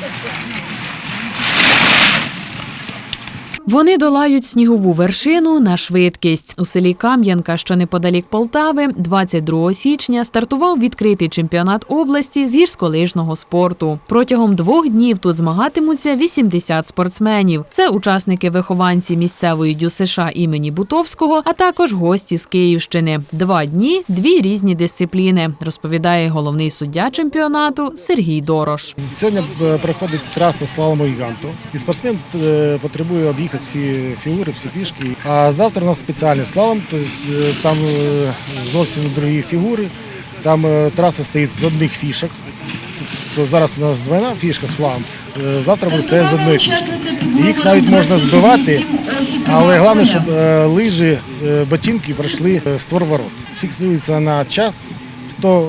いいね。Вони долають снігову вершину на швидкість. У селі Кам'янка, що неподалік Полтави, 22 січня стартував відкритий чемпіонат області з гірськолижного спорту. Протягом двох днів тут змагатимуться 80 спортсменів. Це учасники вихованці місцевої ДЮСШ імені Бутовського, а також гості з Київщини. Два дні, дві різні дисципліни, розповідає головний суддя чемпіонату Сергій Дорош. Сьогодні е, проходить траса слалому гіганту. І спортсмен е, потребує об'їхати всі фігури, всі фішки. А завтра у нас спеціальний слалом, тобто там е, зовсім другі фігури. Там е, траса стоїть з одних фішок. То зараз у нас двойна фішка з флагом. Завтра буде стояти з одної фішки. Їх навіть можна збивати, але головне, щоб лижі, ботинки пройшли створ ворот. Фіксується на час. Хто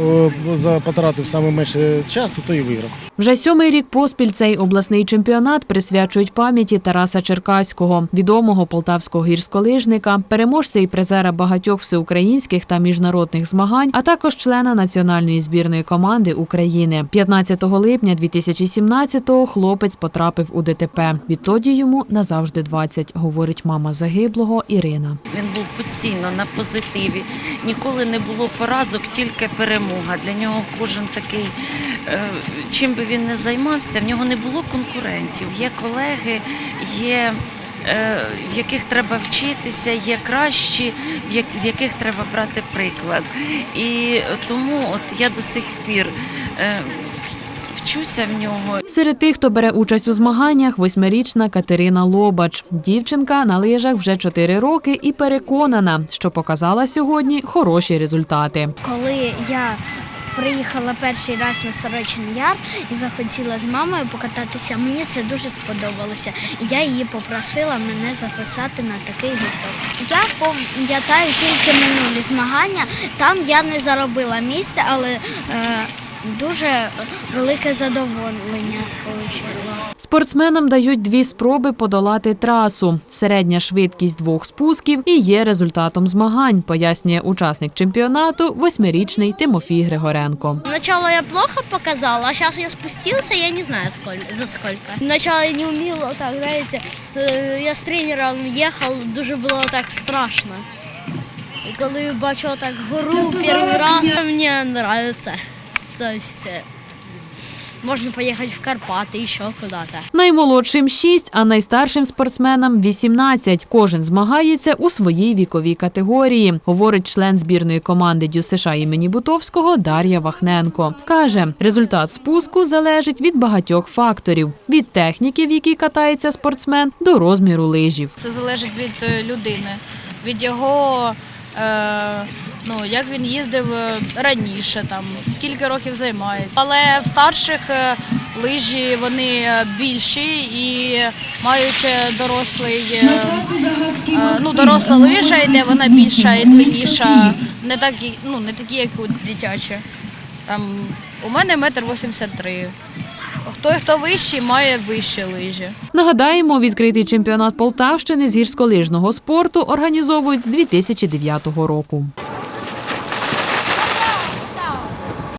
е, за- потратив саме менше часу, той і виграв. Вже сьомий рік поспіль цей обласний чемпіонат присвячують пам'яті Тараса Черкаського, відомого полтавського гірськолижника, переможця і призера багатьох всеукраїнських та міжнародних змагань, а також члена національної збірної команди України. 15 липня 2017-го хлопець потрапив у ДТП. Відтоді йому назавжди 20, говорить мама загиблого Ірина. Він був постійно на позитиві. Ніколи не було поразок, тільки перемога. Для нього кожен такий, е, чим би він не займався, в нього не було конкурентів. Є колеги, є. е, В яких треба вчитися, є кращі, з яких треба брати приклад. І тому от я до сих пір е, вчуся в нього Серед тих, хто бере участь у змаганнях, восьмирічна Катерина Лобач. Дівчинка на лижах вже 4 роки і переконана, що показала сьогодні хороші результати. Коли я приїхала перший раз на Сорочин Яр і захотіла з мамою покататися, мені це дуже сподобалося. Я її попросила мене записати на такий гурток. Я пам'ятаю тільки минулі змагання. Там я не заробила місця, але е, дуже велике задоволення отримала. Спортсменам дають дві спроби подолати трасу. Середня швидкість двох спусків і є результатом змагань, пояснює учасник чемпіонату, восьмирічний Тимофій Григоренко. Сначала я плохо показала, а сейчас я спустился, я не знаю сколь- за сколько. Сначала я не умела, так, знаете, э, я з тренером їхав, дуже було так страшно. І коли бачила так гору перший раз, мені подобається. Тобто, е, можна поїхати в Карпати, ще куди-то. Наймолодшим 6, а найстаршим спортсменам 18. Кожен змагається у своїй віковій категорії, говорить член збірної команди ДЮСШ імені Бутовського Дар'я Вахненко. Каже, результат спуску залежить від багатьох факторів: від техніки, в якій катається спортсмен, до розміру лижів. Це залежить від е, людини, від його, е, ну, як він їздив е, раніше, там, скільки років займається. Але в старших е, лижі вони е, більші і мають дорослий, ну, доросла лижа йде, вона більша і длинніша, не такі, ну, не такі, як у дитячі. Там, у мене метр вісімдесят три. Хто хто вищий, має вищі лижі. Нагадаємо, відкритий чемпіонат Полтавщини з гірськолижного спорту організовують з 2009 року.